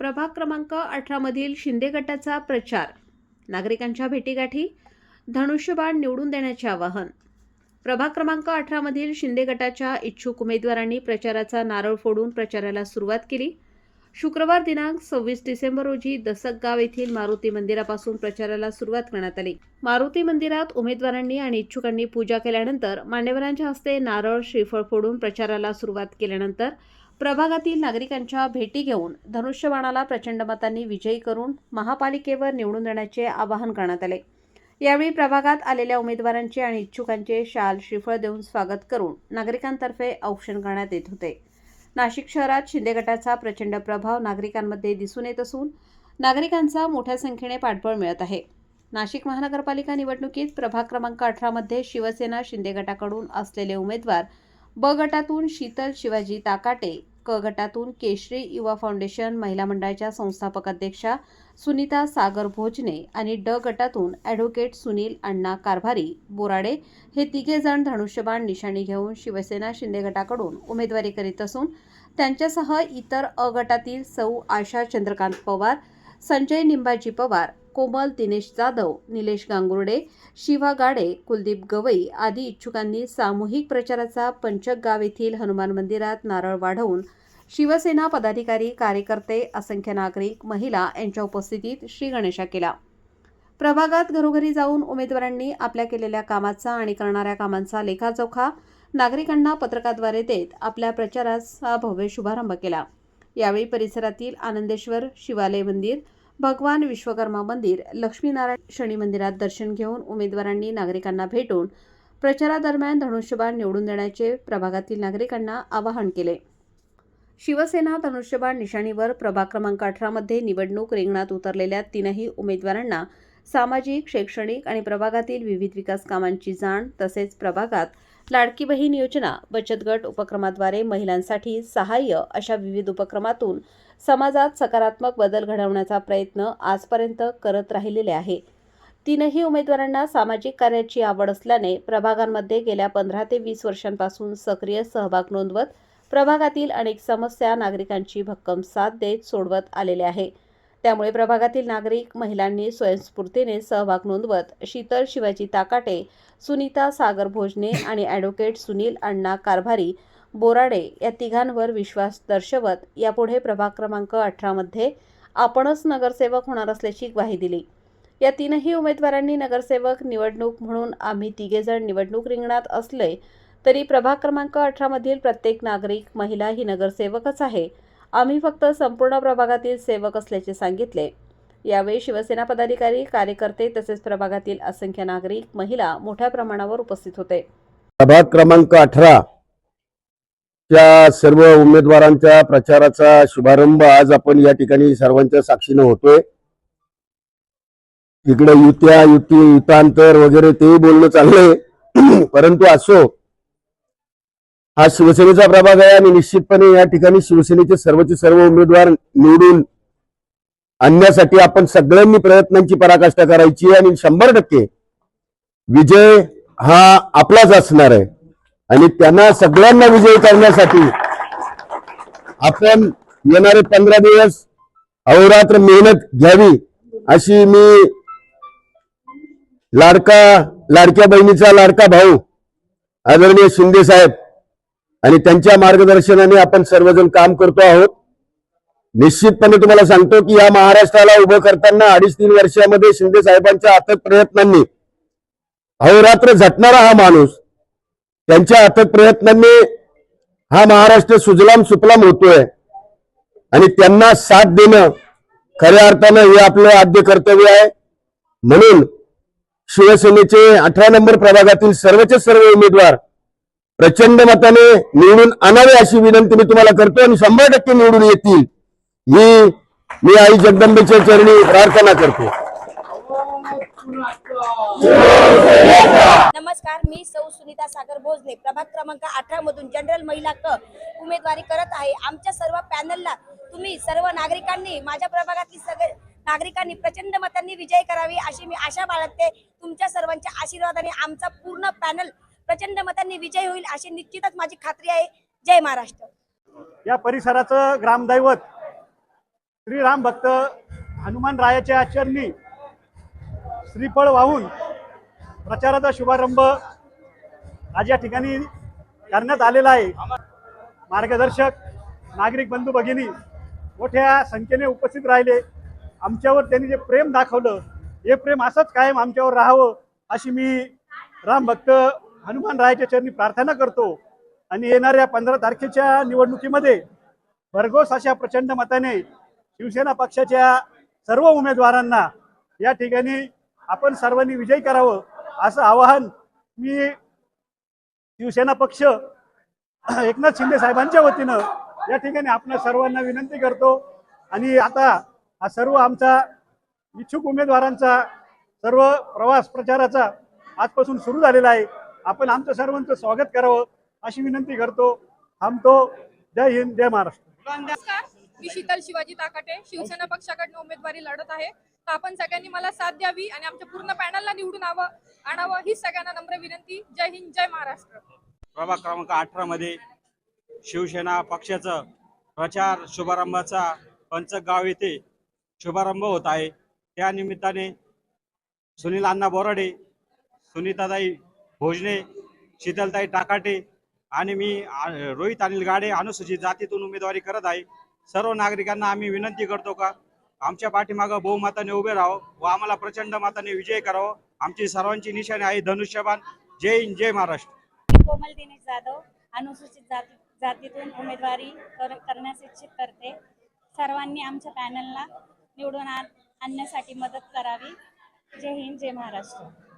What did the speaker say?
प्रभाग क्रमांक अठरामधील शिंदे गटाचा प्रचार. नागरिकांच्या भेटीगाठी धनुष्यबाण निवडून देण्याचे आवाहन. प्रभाग क्रमांक अठरामधील शिंदे गटाच्या इच्छुक उमेदवारांनी प्रचाराचा नारळ फोडून प्रचाराला सुरुवात केली. शुक्रवार दिनांक सव्वीस डिसेंबर रोजी दसकगाव येथील मारुती मंदिरापासून प्रचाराला सुरुवात करण्यात आली. मारुती मंदिरात उमेदवारांनी आणि इच्छुकांनी पूजा केल्यानंतर मान्यवरांच्या हस्ते नारळ श्रीफळ फोडून प्रचाराला सुरुवात केल्यानंतर प्रभागातील नागरिकांच्या भेटी घेऊन धनुष्यबाणाला प्रचंड मतांनी विजयी करून महापालिकेवर निवडून देण्याचे आवाहन करण्यात आले. यावेळी प्रभागात आलेल्या उमेदवारांचे आणि इच्छुकांचे शाल श्रीफळ देऊन स्वागत करून नागरिकांतर्फे औक्षण करण्यात येत होते. नाशिक शहरात शिंदे गटाचा प्रचंड प्रभाव नागरिकांमध्ये दिसून येत असून नागरिकांचा मोठ्या संख्येने पाठबळ मिळत आहे. नाशिक महानगरपालिका निवडणुकीत प्रभाग क्रमांक अठरामध्ये शिवसेना शिंदे गटाकडून असलेले उमेदवार ब गटातून शीतल शिवाजी ताकाटे क गटातून केशरी युवा फाउंडेशन महिला मंडळाच्या संस्थापक अध्यक्षा सुनीता सागर भोजने आणि ड गटातून ॲडव्होकेट सुनील अण्णा कारभारी बोराडे हे तिघे जण धनुष्यबाण निशाणी घेऊन शिवसेना शिंदे गटाकडून उमेदवारी करीत असून त्यांच्यासह इतर अ गटातील सौ आशा चंद्रकांत पवार संजय निंबाजी पवार कोमल दिनेश जाधव निलेश गांगुर्डे शिवा गाडे कुलदीप गवई आदी इच्छुकांनी सामूहिक प्रचाराचा पंचक गाव येथील हनुमान मंदिरात नारळ वाढवून शिवसेना पदाधिकारी कार्यकर्ते असंख्य नागरिक महिला यांच्या उपस्थितीत श्री गणेशा केला. प्रभागात घरोघरी जाऊन उमेदवारांनी आपल्या केलेल्या कामाचा आणि करणाऱ्या कामांचा लेखाजोखा नागरिकांना पत्रकाद्वारे देत आपल्या प्रचाराचा भव्य शुभारंभ केला. यावेळी परिसरातील आनंदेश्वर शिवालय मंदिर भगवान विश्वकर्मा मंदिर लक्ष्मीनारायण शनी मंदिरात दर्शन घेऊन उमेदवारांनी नागरिकांना भेटून प्रचारादरम्यान धनुष्यबाण निवडून देण्याचे प्रभागातील नागरिकांना आवाहन केले. शिवसेना धनुष्यबाण निशाणीवर प्रभाग क्रमांक अठरामध्ये निवडणूक रिंगणात उतरलेल्या तीनही उमेदवारांना सामाजिक शैक्षणिक आणि प्रभागातील विविध विकास कामांची जाण तसेच प्रभागात लाडकी बहीण योजना बचत गट उपक्रमाद्वारे महिलांसाठी सहाय्य अशा विविध उपक्रमातून समाजात सकारात्मक बदल घडवण्याचा प्रयत्न आजपर्यंत करत राहिलेले आहे. तीनही उमेदवारांना सामाजिक कार्याची आवड असल्याने प्रभागांमध्ये गेल्या पंधरा ते वीस वर्षांपासून सक्रिय सहभाग नोंदवत प्रभागातील अनेक समस्या नागरिकांची भक्कम साथ देत सोडवत आलेले आहे. त्यामुळे प्रभागातील नागरिक महिलांनी स्वयंस्फूर्तीने सहभाग नोंदवत शीतल शिवाजी ताकाटे सुनीता सागर भोजने आणि ॲडव्होकेट सुनील अण्णा कारभारी बोराडे या तिघांवर विश्वास दर्शवत यापुढे प्रभाग क्रमांक अठरामध्ये आपणच नगरसेवक होणार असल्याची ग्वाही दिली. या तीनही उमेदवारांनी नगरसेवक निवडणूक म्हणून आम्ही तिघेजण निवडणूक रिंगणात असले तरी प्रभाग क्रमांक अठरामधील प्रत्येक नागरिक महिला ही नगरसेवकच आहे. आम्ही फक्त संपूर्ण प्रभागातील सेवक असल्याचे सांगितले. यावेळी शिवसेना पदाधिकारी कार्यकर्ते तसेच प्रभागातील असंख्य नागरिक महिला मोठ्या प्रमाणावर उपस्थित होते. प्रभाग क्रमांक अठरा च्या सर्व उमेदवारांच्या प्रचाराचा शुभारंभ आज आपण या ठिकाणी सर्वांच्या साक्षीनं होतोय. इकडे युत्या युती युतांतर वगैरे तेही बोलणं चाललंय. परंतु असो हा शिवसेनेचा प्रभाग आहे आणि निश्चितपणे या ठिकाणी शिवसेनेचे सर्वचे सर्व उमेदवार निवडून आणण्यासाठी आपण सगळ्यांनी प्रयत्नांची पराकाष्ठा करायची आणि शंभर टक्के विजय हा आपलाच असणार आहे. आणि त्यांना सगळ्यांना विजयी करण्यासाठी आपण येणारे पंधरा दिवस अहोरात्र मेहनत घ्यावी अशी मी लाडका लाडक्या बहिणीचा लाडका भाऊ आदरणीय शिंदे साहेब आणि त्यांच्या मार्गदर्शनाने आपण सर्वजण काम करतो आहोत. निश्चितपणे तुम्हाला सांगतो की या महाराष्ट्राला उभं करताना अडीच तीन वर्षामध्ये शिंदे साहेबांच्या अथक प्रयत्नांनी अहोरात्र झटणारा हा माणूस त्यांच्या अथक प्रयत्नांनी हा महाराष्ट्र सुजलाम सुफलाम होतोय. आणि त्यांना साथ देणं खऱ्या अर्थानं हे आपलं आद्य कर्तव्य आहे. म्हणून शिवसेनेचे अठरा नंबर प्रभागातील सर्वचे सर्व उमेदवार प्रचंड मताने निवडून आणावे अशी विनंती मी तुम्हाला करतो आणि शंभर टक्के निवडून येतील. ही मी आई जगदंबेच्या चरणी प्रार्थना करतो. नमस्कार मी सौ सुनीता सागर भोजने. प्रभाग क्रमांक अठरा मधून जनरल महिला क उमेदवारी करत आहे. आमच्या सर्व पॅनलला तुम्ही सर्व नागरिकांनी माझ्या प्रभागातील सगळे नागरिकांनी प्रचंड मतांनी विजय करावी अशी मी आशा बाळगते. तुमच्या सर्वांच्या आशीर्वादाने आमचा पूर्ण पॅनल प्रचंड मतांनी विजय होईल अशी निश्चितच माझी खात्री आहे. जय महाराष्ट्र. या परिसराचं ग्रामदैवत श्री राम भक्त हनुमान रायाच्या चरणी श्रीफळ वाहून प्रचाराचा शुभारंभ आज या ठिकाणी करण्यात आलेला आहे. मार्गदर्शक नागरिक बंधू भगिनी मोठ्या संख्येने उपस्थित राहिले. आमच्यावर त्यांनी जे प्रेम दाखवलं हे प्रेम असंच कायम आमच्यावर राहावं अशी मी राम भक्त हनुमान रायाच्या चरणी प्रार्थना करतो. आणि येणाऱ्या पंधरा तारखेच्या निवडणुकीमध्ये भरघोस अशा प्रचंड मताने शिवसेना पक्षाच्या सर्व उमेदवारांना या ठिकाणी आपण सर्वांनी विजयी करावं असं आवाहन मी शिवसेना पक्ष एकनाथ शिंदे साहेबांच्या वतीनं या ठिकाणी आपण सर्वांना विनंती करतो. आणि आता हा सर्व आमचा इच्छुक उमेदवारांचा सर्व प्रवास प्रचाराचा आजपासून सुरू झालेला आहे. आपण आमचं सर्वांचं स्वागत करावं अशी विनंती करतो. थांबतो. जय हिंद जय महाराष्ट्र. नमस्कार. मी शीतल शिवाजी ताकाटे शिवसेना पक्षाकडनं उमेदवारी लढत आहे. तर आपण सगळ्यांनी मला साथ द्यावी आणि आमच्या पूर्ण पॅनलला निवडून आवं आणावं हीच सगळ्यांना नम्र विनंती. जय हिंद जय महाराष्ट्र. प्रभाग क्रमांक अठरा मध्ये शिवसेना पक्षाचं प्रचार शुभारंभाचा पंचगाव येथे शुभारंभ होत आहे. त्या निमित्ताने सुनील अण्णा बोराडे सुनीताताई भोजने शीतलताई टाकाटे आणि मी रोहित अनिल गाडे अनुसूचित जातीतून उमेदवारी करत आहे. सर्व नागरिकांना आम्ही विनंती करतो का आमच्या पाठीमागं बहुमताने उभे राहावं व आम्हाला प्रचंड मताने विजय करावं. आमची सर्वांची निशाणी आहे धनुष्यबाण जय हिंद जय महाराष्ट्र. कोमल दिनेश जाधव अनुसूचित जाती जातीतून उमेदवारी कर करण्यास इच्छित करते. सर्वांनी आमच्या पॅनलला निवडून आण- आणण्यासाठी मदत करावी. जय हिंद जय महाराष्ट्र.